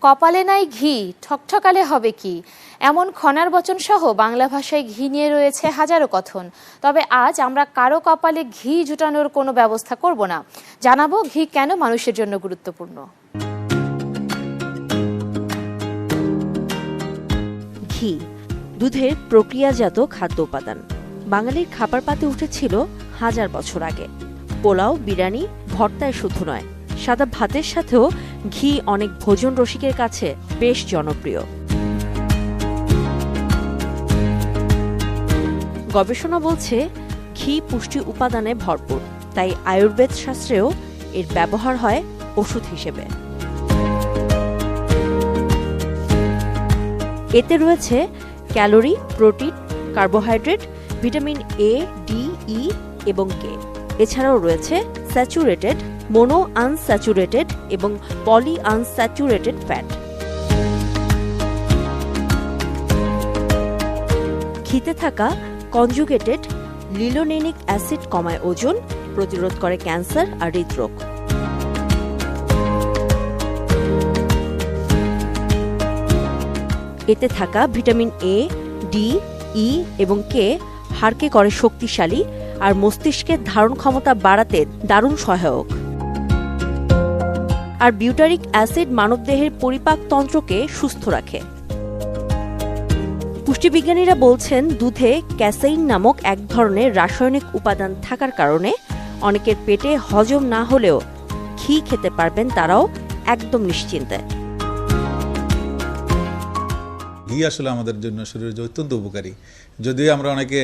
কপালে নাই ঘি, ঠকঠকালে হবে কি? এমন খনার বচন সহ বাংলা ভাষায় ঘি নিয়ে রয়েছে হাজারো কথন। তবে আজ আমরা কারও কপালে ঘি জুটানোর কোনো ব্যবস্থা করব না। জানাব ঘি কেন মানুষের জন্য গুরুত্বপূর্ণ। ঘি, দুধের প্রক্রিয়াজাত খাদ্য উপাদান। বাঙালির খাবার পাতে উঠেছিল হাজার বছর আগে। পোলাও, বিরিয়ানি, ভর্তায় শুধু নয়। সাদা ভাতের সাথেও ঘি অনেক ভোজন রসিকের কাছে বেশ জনপ্রিয়। গবেষণা বলছে, ঘি পুষ্টি উপাদানে ভরপুর, তাই আয়ুর্বেদ শাস্ত্রেও এর ব্যবহার হয় ওষুধ হিসেবে। এতে রয়েছে calorie, protein, carbohydrate, vitamin A D E এবং কে এছাড়াও রয়েছে স্যাচুরেটেড, মোনো আনস্যাচুরেটেড এবং পলি আনস্যাচুরেটেড ফ্যাট। ঘিতে থাকা কনজুগেটেড লিলোনেনিক অ্যাসিড কমায় ওজন, প্রতিরোধ করে ক্যান্সার আর হৃদরোগ। এতে থাকা ভিটামিন এ ডি ই এবং কে হাড়কে করে শক্তিশালী আর মস্তিষ্কের ধারণ ক্ষমতা বাড়াতে দারুণ সহায়ক। আর বিউটারিক অ্যাসিড মানবদেহের পরিপাক তন্ত্রকে সুস্থ রাখে। পুষ্টিবিজ্ঞানীরা বলছেন, দুধে ক্যাসেইন নামক এক ধরনের রাসায়নিক উপাদান থাকার কারণে অনেকের পেটে হজম না হলেও ঘি খেতে পারবেন তারাও একদম নিশ্চিন্তে। ঘি আসলে আমাদের জন্য শরীরের জন্য অত্যন্ত উপকারী। যদিও আমরা অনেকে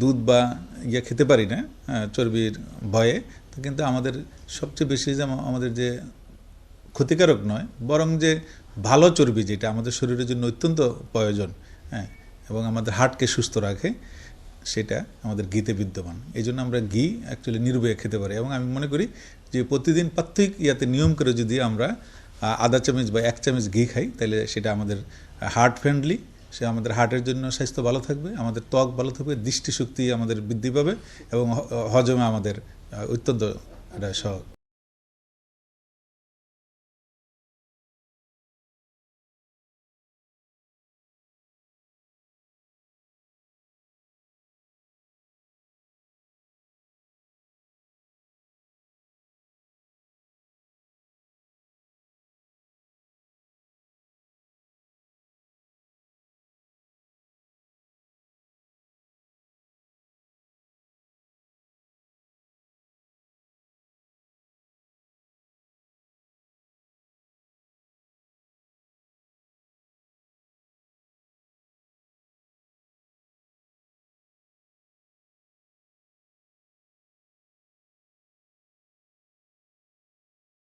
দুধ বা ইয়ে খেতে পারি না চর্বির ভয়ে কিন্তু আমাদের সবচেয়ে বেশি যে আমাদের যে ক্ষতিকারক নয়, বরং যে ভালো চর্বি যেটা আমাদের শরীরের জন্য অত্যন্ত প্রয়োজন হ্যাঁ এবং আমাদের হার্টকে সুস্থ রাখে, সেটা আমাদের ঘিতে বিদ্যমান। এই জন্য আমরা ঘি অ্যাকচুয়ালি নির্ভয়ে খেতে পারি। এবং আমি মনে করি যে প্রতিদিন প্রাত্যিক ইয়াতে নিয়ম করে যদি আমরা আধা চামচ বা এক চামচ ঘি খাই তাহলে সেটা আমাদের হার্ট ফ্রেন্ডলি সে আমাদের হার্টের জন্য স্বাস্থ্য ভালো থাকবে, আমাদের ত্বক ভালো থাকবে, দৃষ্টিশক্তি আমাদের বৃদ্ধি পাবে এবং হজমে আমাদের অত্যন্ত এটা সহ